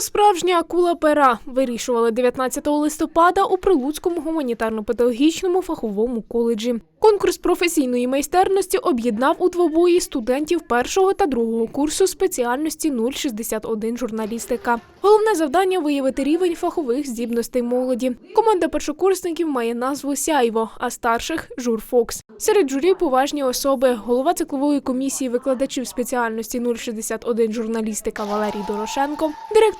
Справжня акула пера вирішували 19 листопада у Прилуцькому гуманітарно-педагогічному фаховому коледжі. Конкурс професійної майстерності об'єднав у двобої студентів першого та другого курсу спеціальності 061 журналістика. Головне завдання виявити рівень фахових здібностей молоді. Команда першокурсників має назву Сяйво, а старших жур Фокс. Серед журі поважні особи, голова циклової комісії викладачів спеціальності 061 журналістика Валерій Дорошенко,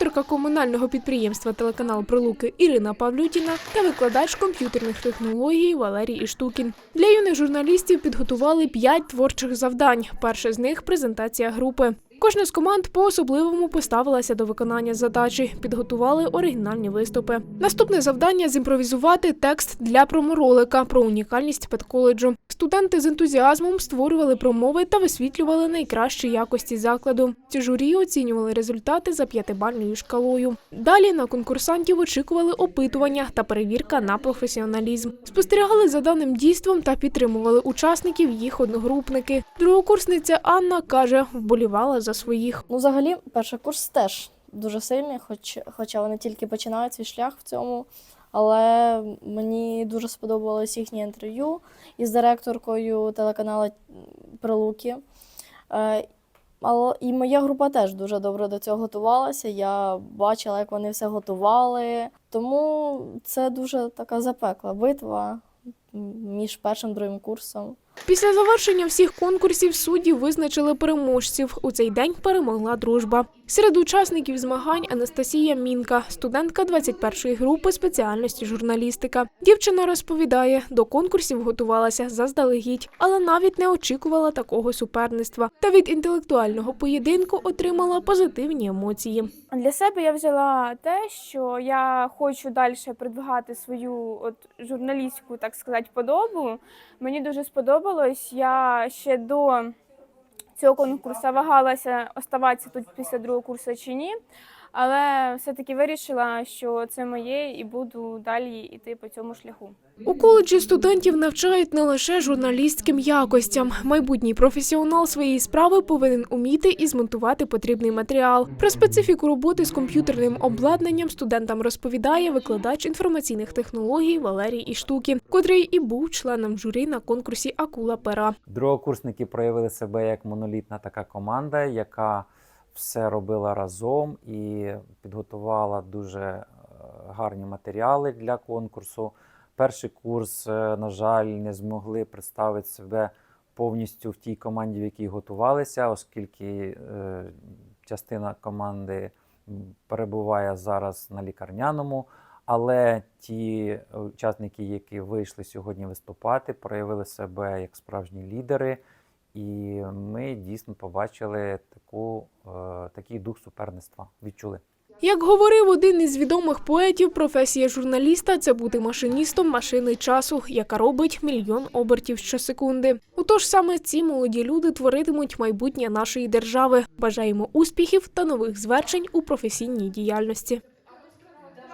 директорка комунального підприємства телеканал Прилуки Ірина Павлютіна та викладач комп'ютерних технологій Валерій Іштукін. Для юних журналістів підготували п'ять творчих завдань. Перше з них презентація групи. Кожна з команд по-особливому поставилася до виконання задачі, підготували оригінальні виступи. Наступне завдання зімпровізувати текст для проморолика про унікальність педколеджу. Студенти з ентузіазмом створювали промови та висвітлювали найкращі якості закладу. Ці журі оцінювали результати за п'ятибальною шкалою. Далі на конкурсантів очікували опитування та перевірка на професіоналізм. Спостерігали за даним дійством та підтримували учасників їх одногрупники. Другокурсниця Анна каже, вболівала за своїх. Ну, взагалі, перший курс теж дуже сильний, хоч, хоча вони тільки починають свій шлях в цьому. Але мені дуже сподобалось їхнє інтерв'ю із директоркою телеканалу Прилуки. Е, але і моя група теж дуже добре до цього готувалася. Я бачила, як вони все готували. Тому це дуже така запекла битва між першим і другим курсом. Після завершення всіх конкурсів судді визначили переможців. У цей день перемогла дружба. Серед учасників змагань Анастасія Мінка, студентка 21-ї групи спеціальності журналістика. Дівчина розповідає, до конкурсів готувалася заздалегідь, але навіть не очікувала такого суперництва. Та від інтелектуального поєдинку отримала позитивні емоції. Для себе я взяла те, що я хочу далі продвигати свою от журналістську, так сказати, подобу. Мені дуже сподобалось. Я ще до цього конкурсу вагалася оставатися тут після другого курсу чи ні. Але все-таки вирішила, що це моє, і буду далі йти по цьому шляху. У коледжі студентів навчають не лише журналістським якостям. Майбутній професіонал своєї справи повинен уміти і змонтувати потрібний матеріал. Про специфіку роботи з комп'ютерним обладнанням студентам розповідає викладач інформаційних технологій Валерій Іштукін, котрий і був членом журі на конкурсі Акула пера. Другокурсники проявили себе як монолітна така команда, яка все робила разом і підготувала дуже е, гарні матеріали для конкурсу. Перший курс, е, на жаль, не змогли представити себе повністю в тій команді, в якій готувалися, оскільки е, частина команди перебуває зараз на лікарняному. Але ті учасники, які вийшли сьогодні виступати, проявили себе як справжні лідери. І ми дійсно побачили таку, е, такий дух суперництва. Відчули. Як говорив один із відомих поетів, професія журналіста це бути машиністом машини часу, яка робить мільйон обертів щосекунди. Отож саме ці молоді люди творитимуть майбутнє нашої держави. Бажаємо успіхів та нових звершень у професійній діяльності.